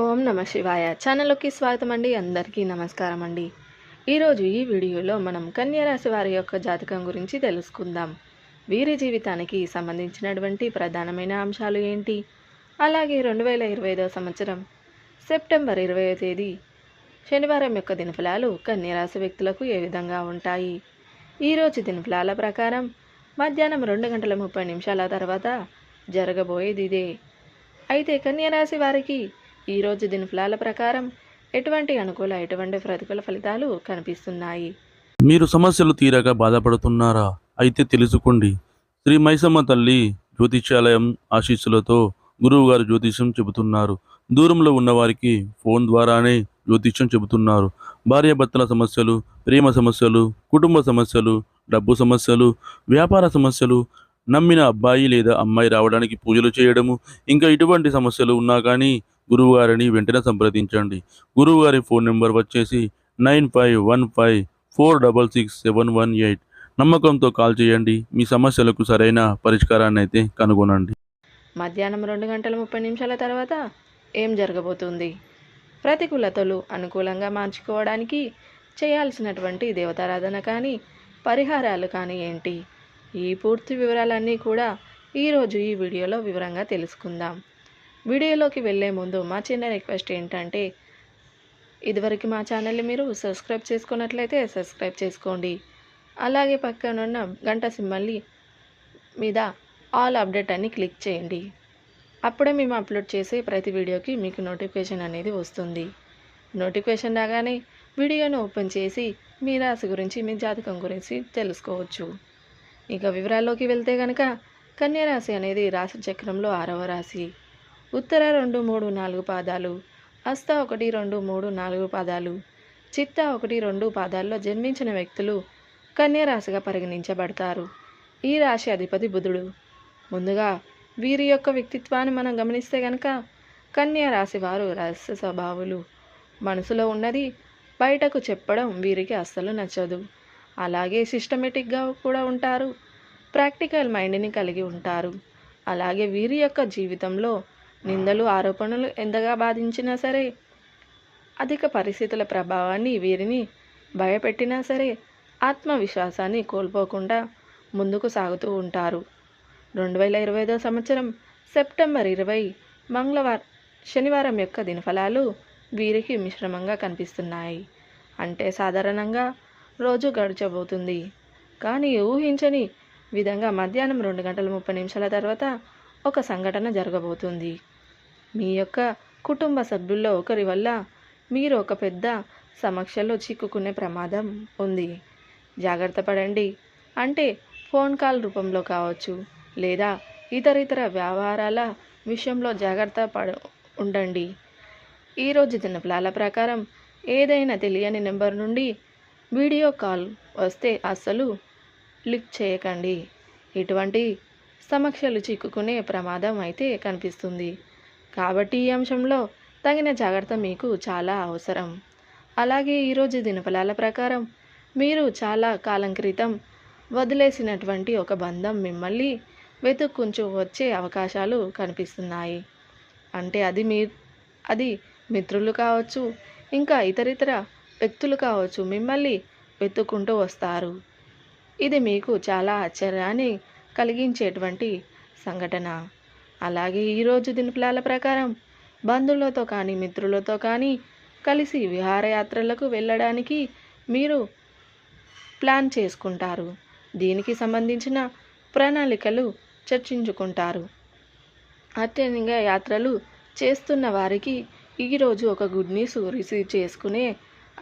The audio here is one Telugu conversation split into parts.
ఓం నమ శివాయ. ఛానల్లోకి స్వాగతం అండి అందరికీ నమస్కారం అండి ఈరోజు ఈ వీడియోలో మనం కన్యారాశి వారి యొక్క జాతకం గురించి తెలుసుకుందాం. వీరి జీవితానికి సంబంధించినటువంటి ప్రధానమైన అంశాలు ఏంటి? అలాగే రెండు వేల ఇరవై ఐదవ సంవత్సరం సెప్టెంబర్ ఇరవై తేదీ శనివారం యొక్క దినఫలాలు కన్యరాశి వ్యక్తులకు ఏ విధంగా ఉంటాయి? ఈరోజు దినఫలాల ప్రకారం మధ్యాహ్నం రెండు గంటల ముప్పై నిమిషాల తర్వాత జరగబోయేది ఇదే. అయితే కన్యరాశి వారికి ఈరోజు దినఫలాల ప్రకారం ఎటువంటి అనుకూల ఎటువంటి ప్రతికూల ఫలితాలు కనిపిస్తున్నాయి? మీరు సమస్యలు తీరక బాధపడుతున్నారా? అయితే తెలుసుకోండి. శ్రీ మైసమ్మ తల్లి జ్యోతిష్యాలయం ఆశీస్సులతో గురువు గారు జ్యోతిష్యం చెబుతున్నారు. దూరంలో ఉన్నవారికి ఫోన్ ద్వారానే జ్యోతిష్యం చెబుతున్నారు. భార్యాభర్తల సమస్యలు ప్రేమ సమస్యలు కుటుంబ సమస్యలు డబ్బు సమస్యలు వ్యాపార సమస్యలు నమ్మిన అబ్బాయి లేదా అమ్మాయి రావడానికి పూజలు చేయడము ఇంకా ఇటువంటి సమస్యలు ఉన్నా కానీ గురువుగారిని వెంటనే సంప్రదించండి. గురువుగారి ఫోన్ నెంబర్ వచ్చేసి nine five one five four double six seven one eight. నమ్మకంతో కాల్ చేయండి. మీ సమస్యలకు సరైన పరిష్కారాన్ని అయితే కనుగొనండి. మధ్యాహ్నం రెండు గంటల ముప్పై నిమిషాల తర్వాత ఏం జరగబోతుంది? ప్రతికూలతలు అనుకూలంగా మార్చుకోవడానికి చేయాల్సినటువంటి దేవతారాధన కానీ పరిహారాలు కానీ ఏంటి? ఈ పూర్తి వివరాలన్నీ కూడా ఈరోజు ఈ వీడియోలో వివరంగా తెలుసుకుందాం. వీడియోలోకి వెళ్ళే ముందు మా చిన్న రిక్వెస్ట్ ఏంటంటే ఇదివరకు మా ఛానల్ని మీరు సబ్స్క్రైబ్ చేసుకున్నట్లయితే సబ్స్క్రైబ్ చేసుకోండి. అలాగే పక్కనున్న గంట సింబల్ని మీద ఆల్ అప్డేట్ అని క్లిక్ చేయండి. అప్పుడే మేము అప్లోడ్ చేసే ప్రతి వీడియోకి మీకు నోటిఫికేషన్ అనేది వస్తుంది. నోటిఫికేషన్ రాగానే వీడియోను ఓపెన్ చేసి మీ రాశి గురించి మీ జాతకం గురించి తెలుసుకోవచ్చు. ఇక వివరాల్లోకి వెళ్తే కనుక కన్యారాశి అనేది రాశి చక్రంలో ఆరవ రాశి. ఉత్తర రెండు మూడు నాలుగు పాదాలు హస్త ఒకటి రెండు మూడు నాలుగు పాదాలు చిత్త ఒకటి రెండు పాదాల్లో జన్మించిన వ్యక్తులు కన్యారాశిగా పరిగణించబడతారు. ఈ రాశి అధిపతి బుధుడు. ముందుగా వీరి యొక్క వ్యక్తిత్వాన్ని మనం గమనిస్తే కనుక కన్యా రాశి వారు రహస్య స్వభావులు. మనసులో ఉన్నది బయటకు చెప్పడం వీరికి అస్సలు నచ్చదు. అలాగే సిస్టమేటిక్గా కూడా ఉంటారు. ప్రాక్టికల్ మైండ్ని కలిగి ఉంటారు. అలాగే వీరి యొక్క జీవితంలో నిందలు ఆరోపణలు ఎంతగా బాధించినా సరే అధిక పరిస్థితుల ప్రభావాన్ని వీరిని భయపెట్టినా సరే ఆత్మవిశ్వాసాన్ని కోల్పోకుండా ముందుకు సాగుతూ ఉంటారు. రెండు వేల ఇరవై ఐదో సంవత్సరం సెప్టెంబర్ ఇరవై మంగళవారం శనివారం యొక్క దినఫలాలు వీరికి మిశ్రమంగా కనిపిస్తున్నాయి. అంటే సాధారణంగా రోజు గడిచబోతుంది. కానీ ఊహించని విధంగా మధ్యాహ్నం రెండు గంటల ముప్పై నిమిషాల తర్వాత ఒక సంఘటన జరగబోతుంది. మీ యొక్క కుటుంబ సభ్యుల్లో ఒకరి వల్ల మీరు ఒక పెద్ద సమస్యలో చిక్కుకునే ప్రమాదం ఉంది. జాగ్రత్త పడండి. అంటే ఫోన్ కాల్ రూపంలో కావచ్చు లేదా ఇతర ఇతర వ్యవహారాల విషయంలో జాగ్రత్త పడ ఉండండి. ఈరోజు దినఫలాల ప్రకారం ఏదైనా తెలియని నెంబర్ నుండి వీడియో కాల్ వస్తే అస్సలు లిక్ చేయకండి. ఇటువంటి సమస్యలు చిక్కుకునే ప్రమాదం అయితే కనిపిస్తుంది. కాబట్టి ఈ అంశంలో తగిన జాగ్రత్త మీకు చాలా అవసరం. అలాగే ఈరోజు దినఫలాల ప్రకారం మీరు చాలా కాలం క్రితం వదిలేసినటువంటి ఒక బంధం మిమ్మల్ని వెతుక్కుంచు వచ్చే అవకాశాలు కనిపిస్తున్నాయి. అంటే అది మీ అది మిత్రులు కావచ్చు ఇంకా ఇతరితర వ్యక్తులు కావచ్చు మిమ్మల్ని వెతుక్కుంటూ వస్తారు. ఇది మీకు చాలా ఆశ్చర్యాన్ని కలిగించేటువంటి సంఘటన. అలాగే ఈరోజు దినఫలాల ప్రకారం బంధువులతో కానీ మిత్రులతో కానీ కలిసి విహారయాత్రలకు వెళ్ళడానికి మీరు ప్లాన్ చేసుకుంటారు. దీనికి సంబంధించిన ప్రణాళికలు చర్చించుకుంటారు. అత్యధికంగా యాత్రలు చేస్తున్న వారికి ఈరోజు ఒక గుడ్ న్యూస్ రిసీవ్ చేసుకునే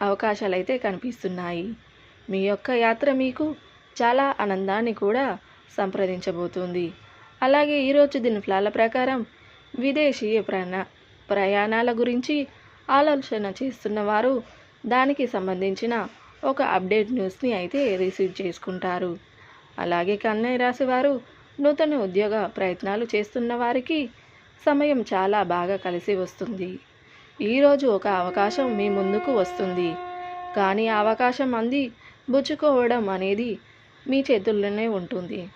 అవకాశాలు అయితే కనిపిస్తున్నాయి. మీ యొక్క యాత్ర మీకు చాలా ఆనందాన్ని కూడా సంప్రదించబోతుంది. అలాగే ఈరోజు దినఫలాల ప్రకారం విదేశీయ ప్రయాణ ప్రయాణాల గురించి ఆలోచన చేస్తున్న వారు దానికి సంబంధించిన ఒక అప్డేట్ న్యూస్ని అయితే రిసీవ్ చేసుకుంటారు. అలాగే కన్నయ్య రాశి వారు నూతన ఉద్యోగ ప్రయత్నాలు చేస్తున్న వారికి సమయం చాలా బాగా కలిసి వస్తుంది. ఈరోజు ఒక అవకాశం మీ ముందుకు వస్తుంది. కానీ ఆ అవకాశం అంది బుచ్చుకోవడం అనేది మీ చేతుల్లోనే ఉంటుంది.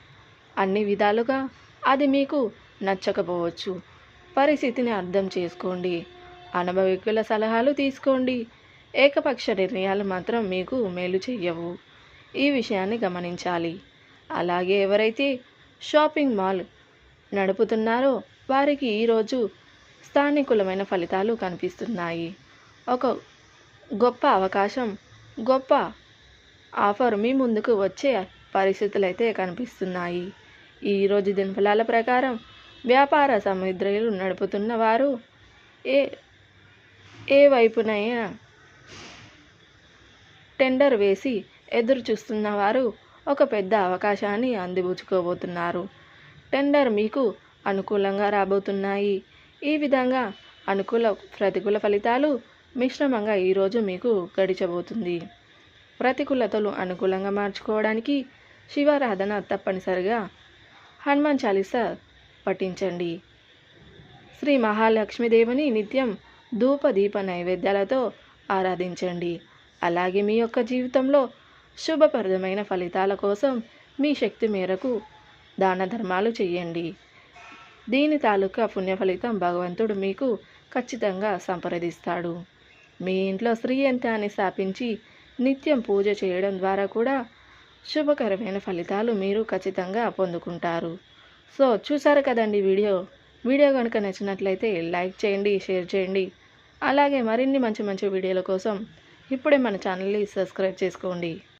అన్ని విధాలుగా అది మీకు నచ్చకపోవచ్చు. పరిస్థితిని అర్థం చేసుకోండి. అనుభవికుల సలహాలు తీసుకోండి. ఏకపక్ష నిర్ణయాలు మాత్రం మీకు మేలు చెయ్యవు. ఈ విషయాన్ని గమనించాలి. అలాగే ఎవరైతే షాపింగ్ మాల్ నడుపుతున్నారో వారికి ఈరోజు స్థానికులమైన ఫలితాలు కనిపిస్తున్నాయి. ఒక గొప్ప అవకాశం గొప్ప ఆఫర్ మీ ముందుకు వచ్చే పరిస్థితులు అయితే కనిపిస్తున్నాయి ఈరోజు దినఫలాల ప్రకారం వ్యాపార సముద్రలు నడుపుతున్న వారు ఏ ఏ వైపునైనా టెండర్ వేసి ఎదురు చూస్తున్న వారు ఒక పెద్ద అవకాశాన్ని అందిపుచ్చుకోబోతున్నారు. టెండర్ మీకు అనుకూలంగా రాబోతున్నాయి. ఈ విధంగా అనుకూల ప్రతికూల ఫలితాలు మిశ్రమంగా ఈరోజు మీకు గడిచబోతుంది. ప్రతికూలతలు అనుకూలంగా మార్చుకోవడానికి శివారాధన తప్పనిసరిగా హనుమాన్ చాలీసా పఠించండి. శ్రీ మహాలక్ష్మీదేవిని నిత్యం ధూప దీప నైవేద్యాలతో ఆరాధించండి. అలాగే మీ యొక్క జీవితంలో శుభప్రదమైన ఫలితాల కోసం మీ శక్తి మేరకు దాన ధర్మాలు చేయండి. దీని తాలూకా పుణ్య ఫలితం భగవంతుడు మీకు ఖచ్చితంగా సంప్రదిస్తాడు. మీ ఇంట్లో స్త్రీ యంత్రాన్ని స్థాపించి నిత్యం పూజ చేయడం ద్వారా కూడా శుభకరమైన ఫలితాలు మీరు ఖచ్చితంగా పొందుకుంటారు. సో చూసారు కదండి వీడియో? వీడియో కనుక నచ్చినట్లయితే లైక్ చేయండి షేర్ చేయండి. అలాగే మరిన్ని మంచి మంచి వీడియోల కోసం ఇప్పుడే మన ఛానల్ని సబ్స్క్రైబ్ చేసుకోండి.